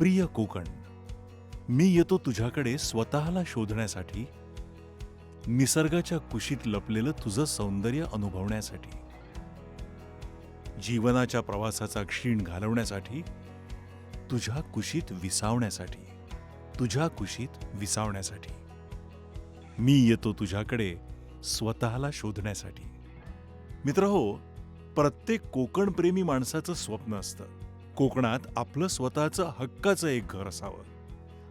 प्रिय कोकण मी येतो तुझ्याकडे स्वतःला शोधण्यासाठी निसर्गाच्या कुशीत लपलेलं तुझं सौंदर्य अनुभवण्यासाठी जीवनाच्या प्रवासाचा क्षीण घालवण्यासाठी तुझ्या कुशीत विसावण्यासाठी तुझ्या कुशीत विसावण्यासाठी. मी येतो तुझ्याकडे स्वतःला शोधण्यासाठी. मित्र हो प्रत्येक कोकणप्रेमी माणसाचं स्वप्न असतं. कोकणात आपलं स्वतःचं हक्काचं एक घर असावं.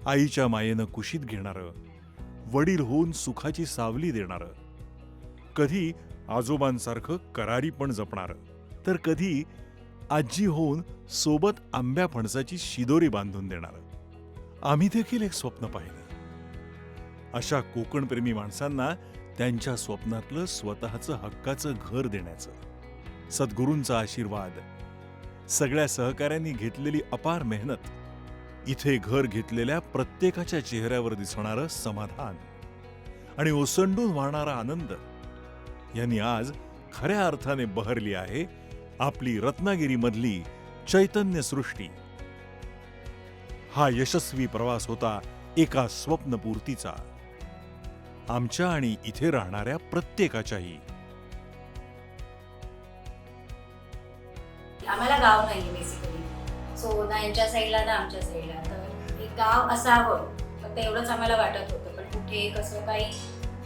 आईच्या मायेनं कुशीत घेणारं वडील होऊन सुखाची सावली देणारं. कधी आजोबांसारखं करारी पण जपणारं. तर कधी आजी होऊन सोबत आंब्या फणसाची शिदोरी बांधून देणारं. आम्ही देखील एक स्वप्न पाहिलं. अशा कोकणप्रेमी माणसांना त्यांच्या स्वप्नातलं स्वतःचं हक्काचं घर देण्याचं. सद्गुरूंचा आशीर्वाद सगळ्या सहकाऱ्यांनी घेतलेली अपार मेहनत इथे घर घेतलेल्या प्रत्येकाच्या चेहऱ्यावर दिसणारं समाधान आणि ओसंडून वाहणारा आनंद यांनी आज खऱ्या अर्थाने बहरली आहे आपली रत्नागिरीमधली चैतन्य सृष्टी. हा यशस्वी प्रवास होता एका स्वप्नपूर्तीचा. आमच्या आणि इथे राहणाऱ्या प्रत्येकाच्याही आम्हाला गाव नाही बेसिकली सो ना यांच्या साईडला ना आमच्या साईडला तर एक गाव असावं फक्त एवढंच आम्हाला वाटत होतं. पण कुठे कसं काही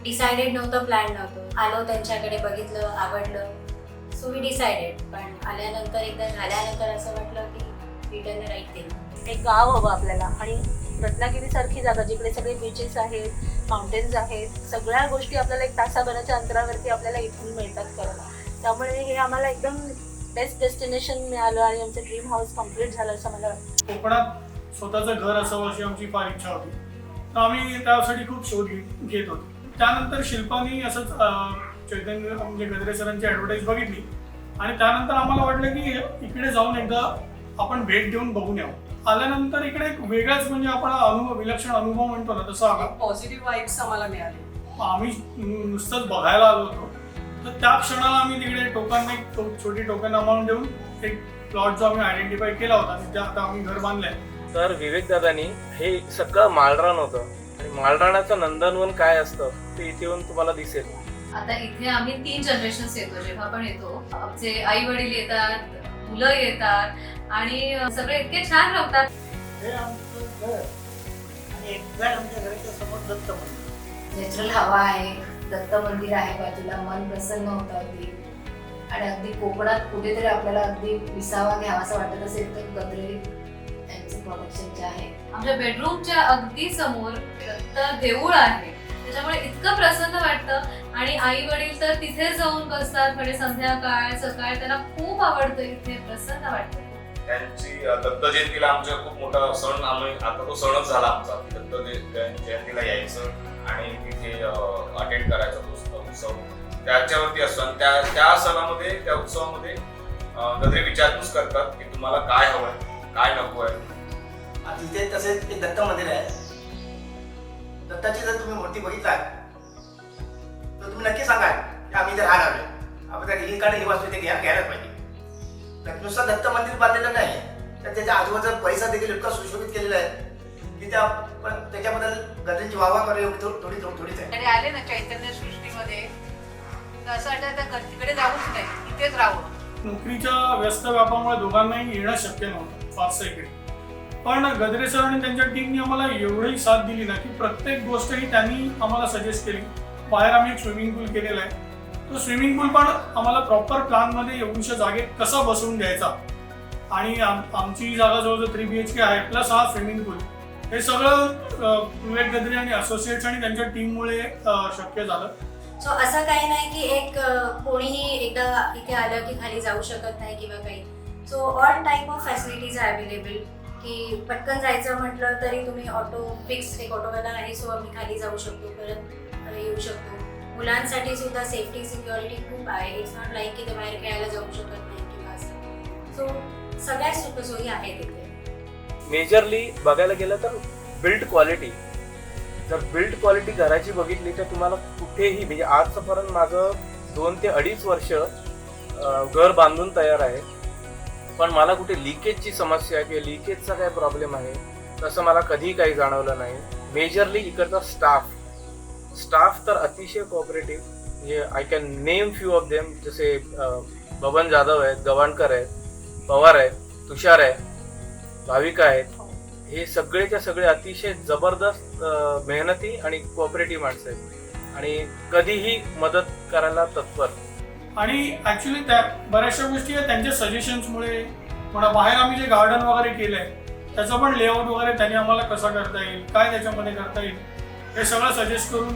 डिसायडेड नव्हतं प्लॅन नव्हतं. आलो त्यांच्याकडे बघितलं आवडलं. सो वी डिसायडेड पण आल्यानंतर एकदा झाल्यानंतर असं वाटलं की रिटर्न राईट थिंग एक गाव हवं आपल्याला. आणि रत्नागिरीसारखी जागा जिकडे सगळे बीचेस आहेत माउंटेन्स आहेत सगळ्या गोष्टी आपल्याला एक तासाभराच्या अंतरावरती आपल्याला इथून मिळतात करायला. त्यामुळे हे आम्हाला एकदम बेस्ट डेस्टिनेशन मिळालं आणि आमचं ड्रीम हाऊस कंप्लीट झालं असं मला वाटतं. कोकणात स्वतःचं घर असावं अशी आमची फार इच्छा होती. तर आम्ही त्यासाठी खूप शोध घेत होतो. त्यानंतर शिल्पानी असंच चैतन्य म्हणजे गजरे सरांची ॲडव्हर्टाईज बघितली. आणि त्यानंतर आम्हाला वाटलं की इकडे जाऊन एकदा आपण भेट देऊन बघून यावं. आल्यानंतर इकडे एक वेगळाच म्हणजे आपण अनुभव विलक्षण अनुभव म्हणतो ना तसं आला. पॉझिटिव्ह वाईब्स आम्हाला मिळाले. आम्ही नुसतंच बघायला आलो होतो. तर त्या क्षणाला आम्ही तिकडे टोकन एक टो- छोटी टोकन अमाऊंट देऊन एक प्लॉट जो आम्ही आयडेंटिफाय केला होता तिथे आता आम्ही घर बांधलंय. तर विवेक दादानी हे सगळं मालरान होतं. आणि मालरानाचं नंदनवन काय असतं ते इथे येऊन तुम्हाला दिसेल. आता इथे आम्ही तीन जनरेशन येतो जेव्हा पण येतो. आमचे आई वडील येतात मुलं येतात आणि सगळे इतके छान राहतात. हे आमचं घर. आणि एक्झॅक्ट आमच्या घराच्या समोर दत्त मंदिर. नॅचरल हवा आहे. दत्त मंदिर आहे बाजूला मन प्रसन्न होतं अगदी. आणि अगदी कोकणात कुठेतरी आपल्याला अगदी विसावा घ्यावा असं वाटत असेल तर त्यांचे प्रोडक्शन जे आहे. आमच्या बेडरूमच्या अगदी समोर दत्त देऊळ आहे. त्याच्यामुळे इतकं प्रसन्न वाटतं. आणि आई वडील तर तिथे जाऊन बसतात. म्हणजे संध्याकाळ सकाळ त्यांना खूप आवडतं. इथे प्रसन्न वाटतं. त्यांची दत्त जयंतीला आमच्या खूप मोठा सण आम्ही आता तो सणच झाला आमचा. दत्त जयंतीला यायचं आणि तिथे अटेंड करायचा तो उत्सव त्याच्यावरती असतो. आणि त्या त्या सणामध्ये त्या उत्सवामध्ये गदरे गजरे विचारपूस करतात की तुम्हाला काय हवंय काय नको आहे. आणि तिथे तसेच एक दत्त मंदिर आहे. दत्ताची जर तुम्ही मूर्ती बघितला तर तुम्ही नक्की सांगा की आम्ही जर राहणार आलोय आपण त्या ही कारण ही वस्तू पाहिजे. नुसतं दत्त मंदिर बांधलेलं नाही तर त्याच्या आजूबाजूचा परिसर देखील इतका सुशोभित केलेला आहे की त्या पण त्याच्याबद्दल गजरींची वाहवा करावी एवढी थो- थोडी थोडी थोडीच आहे. आणि आले ना चैतन्य सृष्टीमध्ये. तर असं वाटतं तिकडे जाऊच नाही इथेच राहावं. नोकरीच्या व्यस्त व्यापामुळे दोघांनाही येणं शक्य नव्हतं फारसं इकडे. पण गजरे सर आणि त्यांच्या टीमने आम्हाला एवढी साथ दिली ना की प्रत्येक गोष्ट ही त्यांनी आम्हाला सजेस्ट केली. बाहेर आम्ही एक स्विमिंग पूल केलेला आहे. तो स्विमिंग पूल पण आम्हाला प्रॉपर प्लॅनमध्ये एवढीशा जागेत कसा बसवून द्यायचा आणि आम- आमची जागा जवळजवळ थ्री बी एच के आहे प्लस हा स्विमिंग पूल हे सगळं विवेक गद्रे आणि असोसिएट्स आणि त्यांच्या टीममुळे शक्य झालं. सो असं काही नाही की एक कोणीही एकदा इथे आलं की खाली जाऊ शकत नाही किंवा काही. So all type of facilities आहे अवेलेबल की पटकन जायचं म्हटलं तरी तुम्ही ऑटो फिक्स एक ऑटोवाला आहे सो आम्ही खाली जाऊ शकतो परत येऊ शकतो. मुलांसाठी सुद्धा सेफ्टी सिक्युरिटी खूप आहे. इट्स नॉट लाईक की ते बाहेर खेळायला जाऊ शकत नाही किंवा असं. सो सगळ्या सुखसोयी आहेत इथे. मेजरली बघायला गेलं तर बिल्ड क्वालिटी जर बिल्ड क्वालिटी घराची बघितली तर तुम्हाला कुठेही म्हणजे आजपर्यंत माझं दोन ते अडीच वर्ष घर बांधून तयार आहे. पण मला कुठे लिकेजची समस्या किंवा लिकेजचा काय प्रॉब्लेम आहे तसं मला कधीही काही जाणवलं नाही. मेजरली इकडचा स्टाफ स्टाफ तर अतिशय कोऑपरेटिव्ह म्हणजे I can name few of them जसे बबन जाधव आहेत गवाणकर आहेत पवार आहेत तुषार आहे भाविका आहेत हे सगळेच्या सगळे अतिशय जबरदस्त मेहनती आणि कोऑपरेटिव्ह माणसं आहेत. आणि कधीही मदत करायला तत्पर. आणि ऍक्च्युली त्या बऱ्याचशा गोष्टी आहेत. त्यांच्या सजेशन्समुळे म्हणा बाहेर आम्ही जे गार्डन वगैरे केलंय त्याचं पण लेआउट वगैरे त्यांनी आम्हाला कसा करता येईल काय त्याच्यामध्ये करता येईल हे सगळं सजेस्ट करून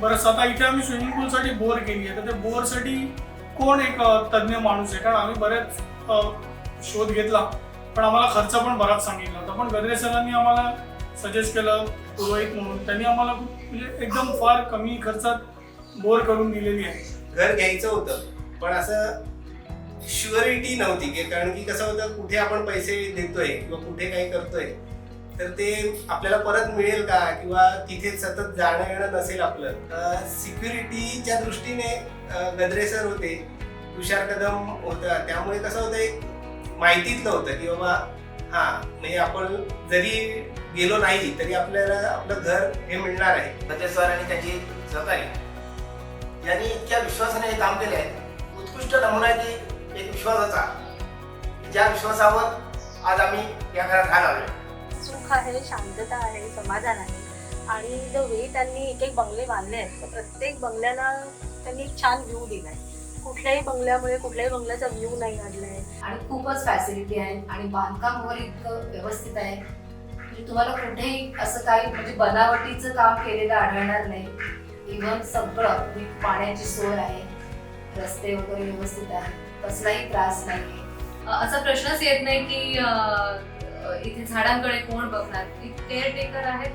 बरं आता इथे आम्ही स्विमिंग पूलसाठी बोर केली आहे. तर त्या बोरसाठी कोण एक तज्ज्ञ माणूस आहे? कारण आम्ही बरेच शोध घेतला. पण आम्हाला खर्च पण बराच सांगितला. होता पण गद्रे सरांनी आम्हाला सजेस्ट केलं पुरोहित म्हणून. त्यांनी आम्हाला म्हणजे एकदम फार कमी खर्चात बोर करून दिलेली आहे. घर घ्यायचं होतं. पण असं शुअरिटी नव्हती. की कारण की कसं होतं कुठे आपण पैसे देतोय किंवा कुठे काही करतोय तर ते आपल्याला परत मिळेल का? किंवा तिथे सतत जाणं येणं नसेल आपलं? सिक्युरिटीच्या दृष्टीने गद्रे सर होते. तुषार कदम होता. त्यामुळे कसं होतं एक माहितीतलं होतं की बाबा हा म्हणजे आपण जरी गेलो नाही तरी आपल्याला आपलं घर हे मिळणार आहे. गद्रे सर आणि त्याची सहकारी. यांनी इतक्या विश्वासाने हे काम केले आहे उत्कृष्ट नमुना आहे की एक विश्वासाचा. ज्या विश्वासावर आज आम्ही या घरात राहणार आलो सुख आहे शांतता आहे समाधान आहे. आणि जो वे त्यांनी एक एक बंगले बांधले आहेत तर प्रत्येक बंगल्याला त्यांनी एक छान व्ह्यू दिलाय. कुठल्याही बंगल्यामुळे कुठल्याही बंगल्याचा व्ह्यू नाही काढलाय. आणि खूपच फॅसिलिटी आहे आणि बांधकाम वगैरे इतकं व्यवस्थित आहे म्हणजे तुम्हाला कुठेही असं काही म्हणजे बनावटीचं काम केलेलं आढळणार नाही. इव्हन सगळं म्हणजे पाण्याची सोय आहे रस्ते वगैरे व्यवस्थित आहे कसलाही त्रास नाही. अ, असा प्रश्नच येत नाही की इथे झाडांकडे कोण बघणार? केअरटेकर आहेत.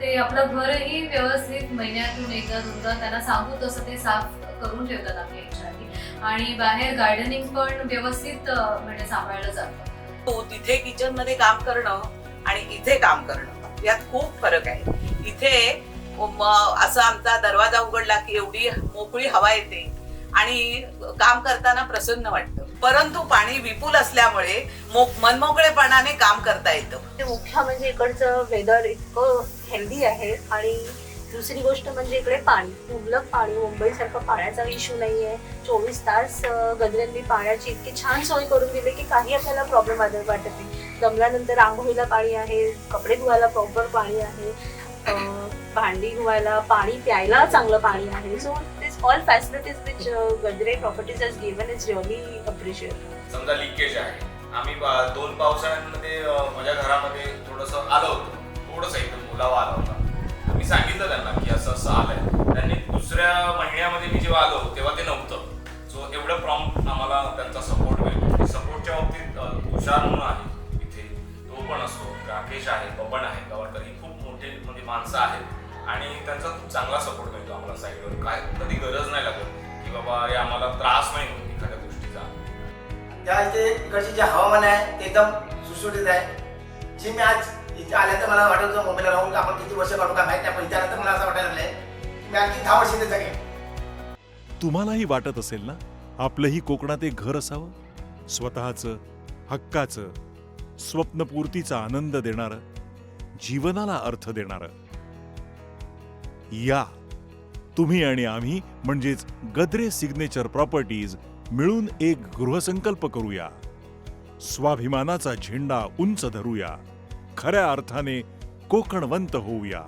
ते आपलं घरही व्यवस्थित महिन्यातून एकदा दोनदा त्यांना सांगू तसं ते साफ करून ठेवतात आपल्या याच्यासाठी आणि बाहेर गार्डनिंग पण व्यवस्थित म्हणजे सांभाळलं जातं. तो तिथे किचनमध्ये काम करणं आणि इथे काम करणं यात खूप फरक आहे. इथे असं आमचा दरवाजा उघडला की एवढी मोकळी हवा येते. आणि काम करताना प्रसन्न वाटतं. परंतु पाणी विपुल असल्यामुळे मनमोकळेपणाने काम करता येतं. ते मुख्य म्हणजे इकडचं वेदर इतकं हेल्दी आहे आणि दुसरी गोष्ट म्हणजे इकडे पाणी. मुबलक पाणी मुंबईसारखं पाण्याचा इश्यू नाही आहे चोवीस तास गजऱ्यांनी पाण्याची इतकी छान सोय करून दिली की काही आपल्याला प्रॉब्लेम वाटत नाही. दमल्यानंतर आंघोळीला पाणी आहे कपडे धुवायला प्रॉपर पाणी आहे भांडी धुवायला पाणी प्यायला चांगलं पाणी आहे. So all facilities which Gajare properties has given is really appreciate समजा लिकेज आहे. आम्ही बा- दोन पावसाळ्यांमध्ये माझ्या घरामध्ये थोडंसं आलं होतं. थोडंसं एकदम ओलावा आला होता. मी सांगितलं त्यांना की असं असं आलंय. त्यांनी दुसऱ्या महिन्यामध्ये मी जेव्हा आलो तेव्हा ते नव्हतं. सो एवढं प्रॉम्प्ट आम्हाला त्यांचा सपोर्ट मिळतो. सपोर्टच्या बाबतीत अं, तुषार म्हणून आहे इथे. तो पण असतो. राकेश आहे बबन आहे. गवाणकर ही खूप मोठे म्हणजे माणसं आहेत. आणि त्यांचा खूप चांगला सपोर्ट मिळतो आम्हाला साईडवर काय कधी गरज नाही लागत की बाबा अरे आम्हाला त्रास नाही होत एखाद्या गोष्टीचा. त्या इथे इकडचे जे हवामान आहे ते एकदम सुटसुटीत आहे. जे मी आज इथे आल्यानंतर मला वाटत होतं मुंबईला राहून आपण किती वर्ष काढू का माहिती नाही पण इथे आल्यानंतर मला असं वाटायला लागलंय मी आणखी दहा वर्ष इथे जगेन. तुम्हालाही वाटत असेल ना? आपलंही कोकणात एक घर असावं? स्वतःचं हक्काचं स्वप्नपूर्तीचा आनंद देणारं जीवनाला अर्थ देणारं. या. तुम्ही आणि आम्ही म्हणजेच गद्रे सिग्नेचर प्रॉपर्टीज मिळून एक गृहसंकल्प करूया. स्वाभिमानाचा झेंडा उंच धरूया. खऱ्या अर्थाने कोकणवंत होऊया.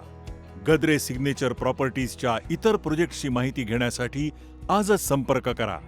गद्रे सिग्नेचर प्रॉपर्टीजच्या इतर प्रोजेक्टची माहिती घेण्यासाठी आजच संपर्क करा.